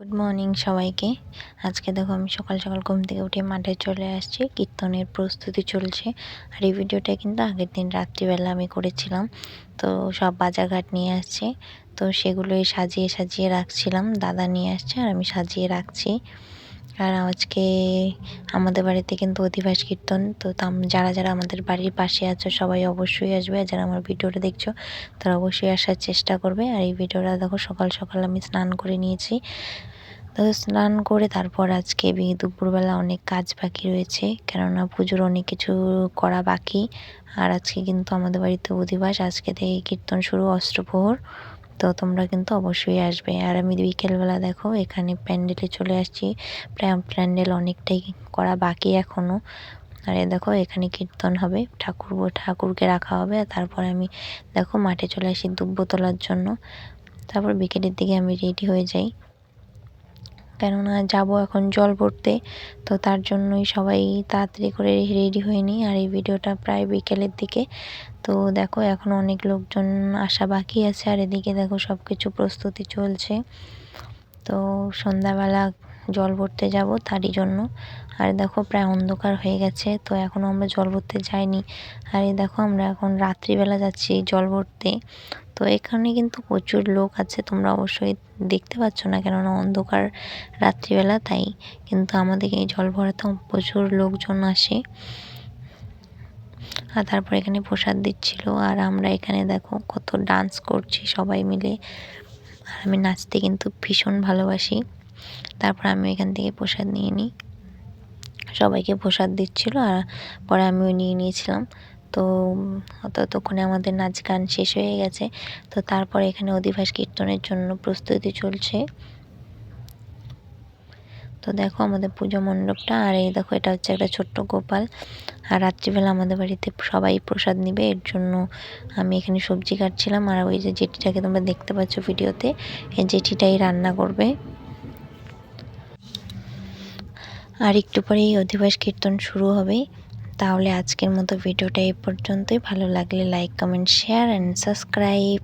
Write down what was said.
Good morning সবাইকে। আজকে দেখো আমি সকাল সকাল ঘুম থেকে উঠে মাঠে চলে আসছি। কীর্তনের প্রস্তুতি চলছে। আর এই ভিডিওটা কিন্তু আগের দিন রাত্রিবেলা আমি করেছিলাম। তো সব বাজারঘাট নিয়ে আসছে। তো সেগুলোই সাজিয়ে সাজিয়ে রাখছিলাম। দাদা নিয়ে আসছে আর আমি সাজিয়ে রাখছি। আর আজকে আমাদের বাড়িতে কিন্তু অধিবাস কীর্তন। তো যারা যারা আমাদের বাড়ির পাশে আছো, সবাই অবশ্যই আসবে আর যারা আমার ভিডিওটা দেখছ, তারা অবশ্যই আসার চেষ্টা করবে। আর এই ভিডিওটা দেখো, সকাল সকাল আমি স্নান করে নিয়েছি। তো স্নান করে তারপর আজকে দুপুরবেলা অনেক কাজ বাকি রয়েছে, কেননা পুজোর অনেক কিছু করা বাকি। আর আজকে কিন্তু আমাদের বাড়িতে অধিবাস, আজকে থেকে কীর্তন শুরু অষ্টপ্রহর তো তোমরা কিন্তু অবশ্যই আসবে। আর আমি বিকেলবেলা দেখো, এখানে প্যান্ডেলে চলে আসছি। প্যান্ডেল অনেকটাই করা বাকি এখনও আর দেখো, এখানে কীর্তন হবে। ঠাকুর, ঠাকুরকে রাখা হবে। আর তারপর আমি দেখো মাঠে চলে আসি দুব্ব তোলার জন্য। তারপর বিকেলের দিকে আমি রেডি হয়ে যাই। কেননা যাব এখন জল পড়তে তো তার জন্যই সবাই তাড়াতাড়ি করে রেডি হয়ে নিই। আর এই ভিডিওটা প্রায় বিকেলের দিকে। তো দেখো, এখন অনেক লোকজন আসা বাকি আছে। আর এদিকে দেখো সব কিছু প্রস্তুতি চলছে। তো সন্ধ্যাবেলা জল ভরতে যাব তারই জন্য। আর দেখো, প্রায় অন্ধকার হয়ে গেছে, তো এখনও আমরা জল ভরতে যাইনি। আর এই দেখো, আমরা এখন রাত্রিবেলা যাচ্ছি জল ভরতে। তো এখানে কিন্তু প্রচুর লোক আছে, তোমরা অবশ্যই দেখতে পাচ্ছ না, কেননা অন্ধকার রাত্রিবেলা, তাই কিন্তু আমাদের এই জল ভরাতেও প্রচুর লোকজন আসে। আর তারপর এখানে প্রসাদ দিচ্ছিল, আর আমরা এখানে দেখো কত ডান্স করছি সবাই মিলে। আর আমি নাচতে কিন্তু ভীষণ ভালোবাসি। তারপর আমি এখান থেকে প্রসাদ নিয়ে নিই। সবাইকে প্রসাদ দিচ্ছিল আর পরে আমিও নিয়ে নিয়েছিলাম। তো ততক্ষণে আমাদের নাচ গান শেষ হয়ে গেছে। তো তারপর এখানে অধিবাস কীর্তনের জন্য প্রস্তুতি চলছে। তো দেখো আমাদের পুজো মণ্ডপটা, আর এই দেখো এটা হচ্ছে একটা ছোট্ট গোপাল। আর রাত্রিবেলা আমাদের বাড়িতে সবাই প্রসাদ নিবে, এর জন্য আমি এখানে সবজি কাটছিলাম। আর ওই যে জেঠিটাকে তোমরা দেখতে পাচ্ছ ভিডিওতে, এই জেঠিটাই রান্না করবে। আর একটু পরেই অধিবাস কীর্তন শুরু হবে। তাহলে আজকের মতো ভিডিওটা এই পর্যন্তই। ভালো লাগলে like comment share and subscribe